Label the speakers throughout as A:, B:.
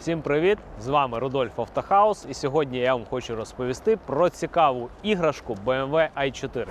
A: Всім привіт! З вами Рудольф Автохаус, і сьогодні я вам хочу розповісти про цікаву іграшку BMW i4.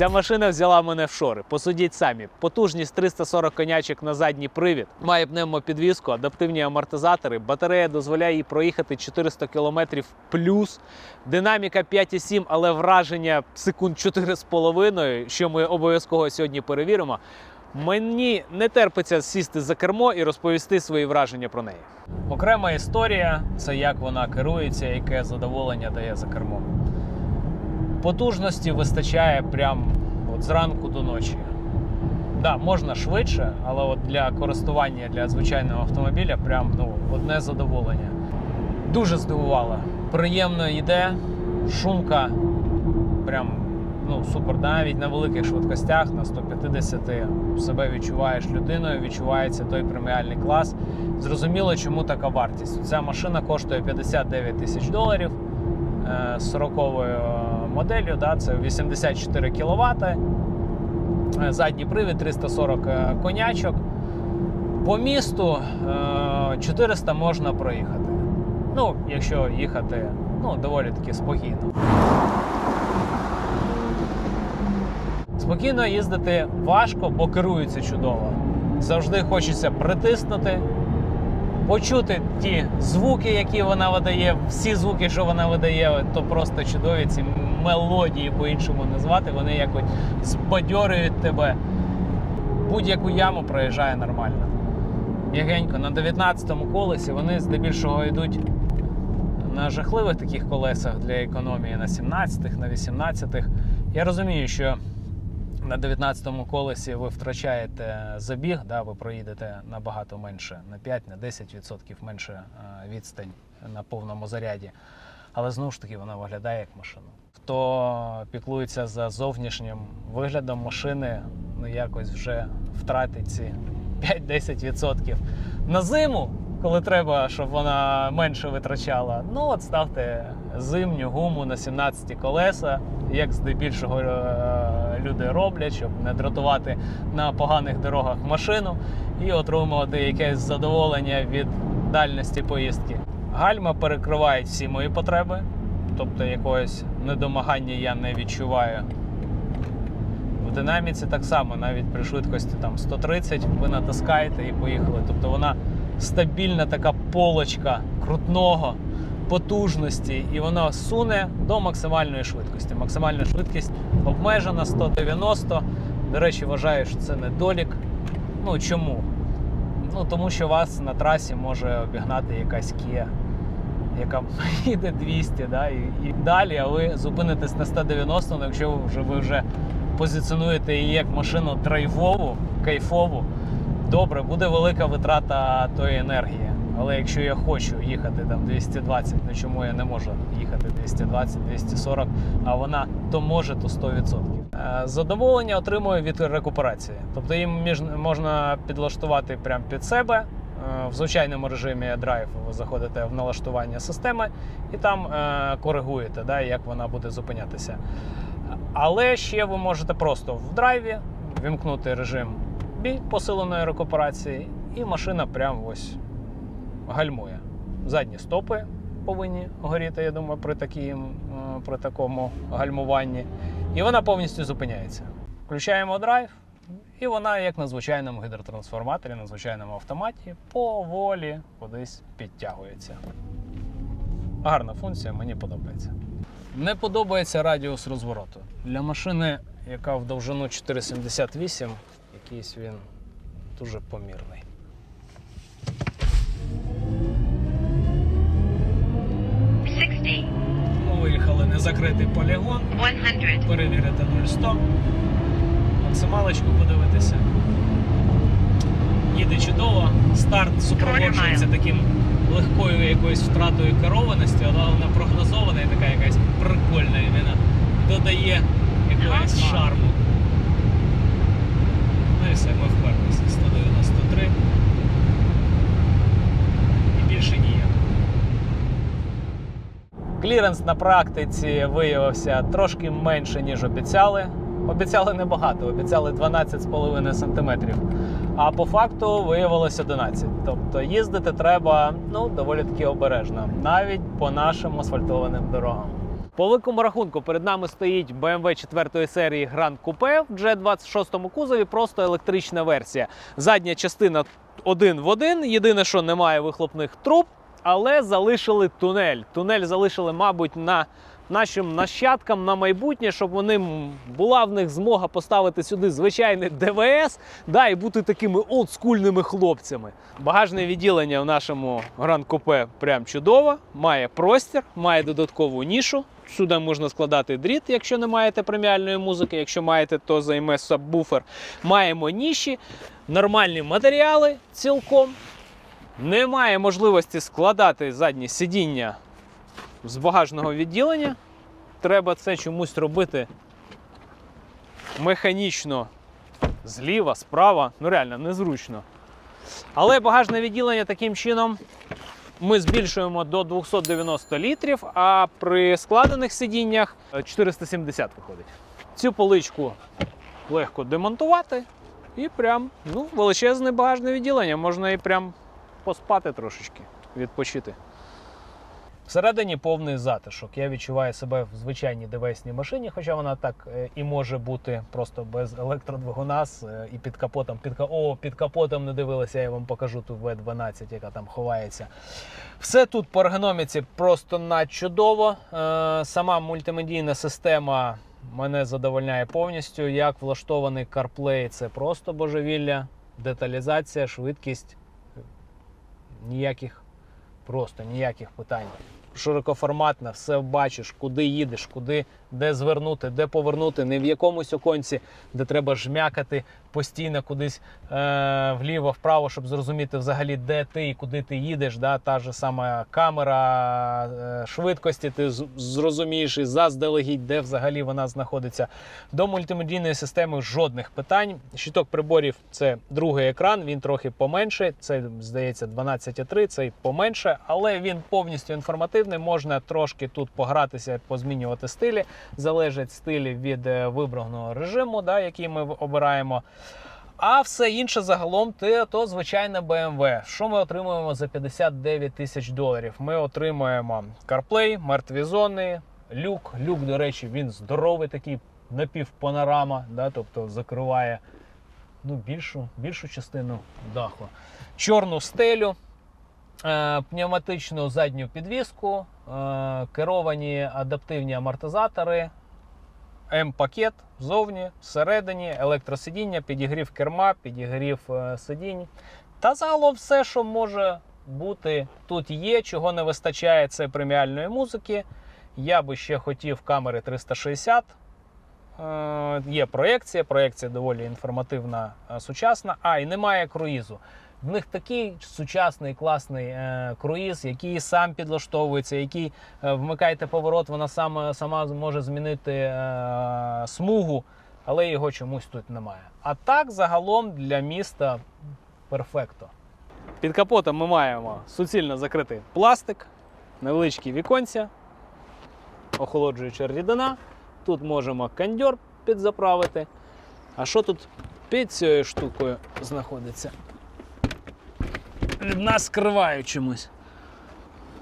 A: Ця машина взяла мене в шори. Посудіть самі. Потужність 340 конячок на задній привід, має пневмопідвізку, адаптивні амортизатори, батарея дозволяє їй проїхати 400 км плюс. Динаміка 5,7, але враження секунд 4,5, що ми обов'язково сьогодні перевіримо. Мені не терпиться сісти за кермо і розповісти свої враження про неї. Окрема історія це як вона керується, яке задоволення дає за кермом потужності вистачає прям от зранку до ночі. Да, можна швидше, але от для користування для звичайного автомобіля прям ну, одне задоволення. Дуже здивувало. Приємно йде, шумка прям ну, супер. Навіть на великих швидкостях, на 150 себе відчуваєш людиною, відчувається той преміальний клас. Зрозуміло, чому така вартість. Ця машина коштує 59 тисяч доларів е, з 40 моделлю, да, це 84 кВт, задній привід 340 е, конячок. По місту е, 400 можна проїхати. Ну, якщо їхати ну, доволі таки спокійно. Спокійно їздити важко, бо керується чудово. Завжди хочеться притиснути, почути ті звуки, які вона видає, всі звуки, що вона видає, то просто чудові ці мелодії по-іншому назвати. Вони якось збадьорюють тебе. Будь-яку яму проїжджає нормально. Ягенько, на 19-му колесі вони здебільшого йдуть на жахливих таких колесах для економії на 17-х, на 18-х. Я розумію, що на 19-му колесі ви втрачаєте забіг, да, ви проїдете набагато менше, на 5-10% менше е, відстань на повному заряді. Але знову ж таки вона виглядає як машина. Хто піклується за зовнішнім виглядом машини, ну якось вже втратить ці 5-10%. На зиму, коли треба, щоб вона менше витрачала, ну от ставте зимню гуму на 17 колеса, як здебільшого е, люди роблять, щоб не дратувати на поганих дорогах машину і отримувати якесь задоволення від дальності поїздки. Гальма перекривають всі мої потреби, тобто якогось недомагання я не відчуваю. В динаміці так само, навіть при швидкості там 130 ви натискаєте і поїхали. Тобто вона стабільна така полочка крутного потужності, і вона суне до максимальної швидкості. Максимальна швидкість обмежена 190. До речі, вважаю, що це недолік. Ну чому? Ну тому що вас на трасі може обігнати якась Kia, яка їде 200, да, і, і далі, а ви зупинитесь на 190, ну, якщо ви вже ви вже позиціонуєте її як машину драйвову, кайфову, добре, буде велика витрата тої енергії. Але якщо я хочу їхати там 220, ну чому я не можу їхати 220-240, а вона то може, то 100%. Е, Задоволення отримує від рекуперації. Тобто їм можна підлаштувати прямо під себе. Е, В звичайному режимі драйв ви заходите в налаштування системи і там е, коригуєте, як вона буде зупинятися. Але ще ви можете просто в драйві вімкнути режим посиленої рекуперації, і машина прямо ось гальмує. Задні стопи повинні горіти, я думаю, при, таким, е, при такому гальмуванні. І вона повністю зупиняється. Включаємо драйв, і вона, як на звичайному гідротрансформаторі, на звичайному автоматі, поволі кудись підтягується. Гарна функція, мені подобається. Не подобається радіус розвороту. Для машини, яка в довжину 4,78, якийсь він дуже помірний. Закритий полігон,
B: one hundred,
A: перевірити 0100, максималочку подивитися. Їде чудово. Старт супроводжується таким легкою якоюсь втратою керованості, але вона прогнозована і така якась прикольна Вона Додає якогось шарму. Ну і все, ми вперлися. 190. Кліренс на практиці виявився трошки менше, ніж обіцяли. Обіцяли небагато, обіцяли 12,5 см. А по факту виявилося 11. Тобто їздити треба ну, доволі таки обережно, навіть по нашим асфальтованим дорогам. По великому рахунку перед нами стоїть BMW 4 серії Grand Coupe в G26 кузові, просто електрична версія. Задня частина один в один. Єдине, що немає вихлопних труб, але залишили тунель. Тунель залишили, мабуть, на нашим нащадкам на майбутнє, щоб вони була в них змога поставити сюди звичайний ДВС, да, і бути такими олдскульними хлопцями. Багажне відділення в нашому Grand Coupe прям чудово, має простір, має додаткову нішу. Сюди можна складати дріт, якщо не маєте преміальної музики. Якщо маєте, то займе сабвуфер. Маємо ніші, нормальні матеріали цілком. Немає можливості складати задні сидіння з багажного відділення. Треба це чомусь робити механічно зліва, справа. Ну реально незручно. Але багажне відділення таким чином ми збільшуємо до 290 літрів, а при складених сидіннях е, 470 виходить. Цю поличку легко демонтувати і прям ну, величезне багажне відділення. Можна і прям поспати трошечки, відпочити. Всередині повний затишок. Я відчуваю себе в звичайній ДВСній машині, хоча вона так е, і може бути просто без електродвигуна е, і під капотом. Під, о, під капотом не дивилися, я вам покажу ту V12, яка там ховається. Все тут по ергономіці просто надчудово. Е, Сама мультимедійна система мене задовольняє повністю. Як влаштований CarPlay, це просто божевілля, деталізація, швидкість. Ніяких, просто ніяких питань. Широкоформатна, все бачиш, куди їдеш, куди де звернути, де повернути, не в якомусь оконці, де треба жмякати постійно кудись е, вліво, вправо, щоб зрозуміти взагалі, де ти і куди ти їдеш. Да? Та ж сама камера е, швидкості, ти зрозумієш і заздалегідь, де взагалі вона знаходиться. До мультимедійної системи жодних питань. Щиток приборів це другий екран, він трохи поменше. Це здається 12,3, цей поменше, але він повністю інформативний. Можна трошки тут погратися, позмінювати стилі. Залежать стилі від е, вибраного режиму, да, який ми обираємо. А все інше загалом те, то звичайна BMW. Що ми отримуємо за 59 тисяч доларів? Ми отримуємо CarPlay, мертві зони, люк. Люк, до речі, він здоровий, такий напівпанорама, да, тобто закриває ну, більшу, більшу частину даху. Чорну стелю, е, пневматичну задню підвіску, е, керовані адаптивні амортизатори, М-пакет ззовні, всередині, електросидіння, підігрів керма, підігрів е, сидінь. Та загалом все, що може бути, тут є. Чого не вистачає, це преміальної музики. Я би ще хотів камери 360. Е, Є проєкція, проєкція доволі інформативна, е, сучасна. А, і немає круїзу. В них такий сучасний класний е, круїз, який сам підлаштовується, який е, вмикаєте поворот, вона сама, сама може змінити е, смугу, але його чомусь тут немає. А так, загалом для міста перфекто. Під капотом ми маємо суцільно закритий пластик, невеличкі віконця, охолоджуюча рідина. Тут можемо кондьор підзаправити. А що тут під цією штукою знаходиться? Нас скривають чомусь.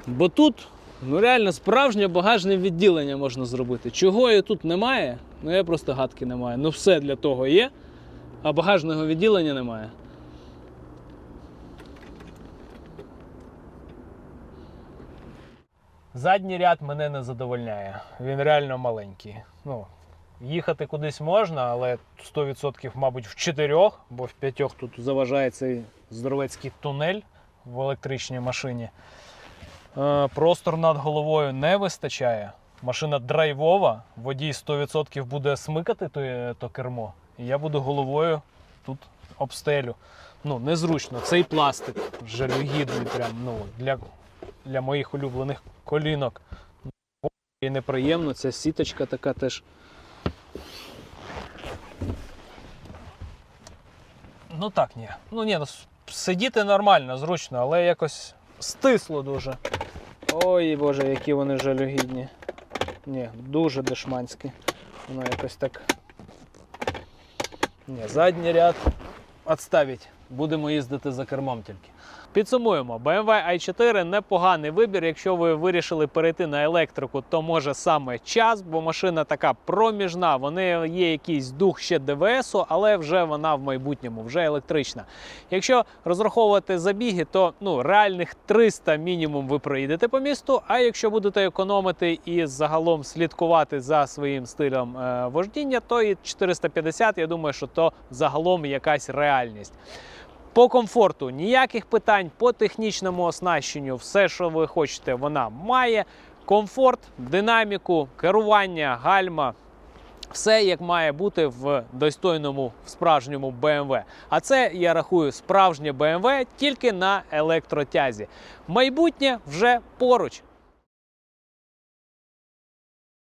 A: Бо тут ну реально справжнє багажне відділення можна зробити. Чого і тут немає, ну я просто гадки не маю. Ну все для того є, а багажного відділення немає. Задній ряд мене не задовольняє. Він реально маленький. Ну, їхати кудись можна, але 100% мабуть в чотирьох, бо в п'ятьох тут заважає цей здоровецький тунель в електричній машині. Е, Простор над головою не вистачає. Машина драйвова, водій 100% буде смикати то, то кермо. І я буду головою тут обстелю. Ну, незручно. Цей пластик жалюгідний, прям, ну, для, для моїх улюблених колінок. І неприємно, ця сіточка така теж. Ну так, ні. Ну ні, ну, сидіти нормально, зручно, але якось стисло дуже. Ой, Боже, які вони жалюгідні. Ні, дуже дешманські. Воно якось так. Ні, задній ряд відставить. Будемо їздити за кермом тільки. Підсумуємо, BMW i4 непоганий вибір. Якщо ви вирішили перейти на електрику, то може саме час, бо машина така проміжна. Вони є якийсь дух ще ДВСу, але вже вона в майбутньому, вже електрична. Якщо розраховувати забіги, то ну реальних 300 мінімум ви проїдете по місту. А якщо будете економити і загалом слідкувати за своїм стилем е, вождіння, то і 450, я думаю, що то загалом якась реальність. По комфорту ніяких питань, по технічному оснащенню, все, що ви хочете, вона має. Комфорт, динаміку, керування, гальма. Все як має бути в достойному в справжньому BMW. А це я рахую справжнє BMW тільки на електротязі. Майбутнє вже поруч.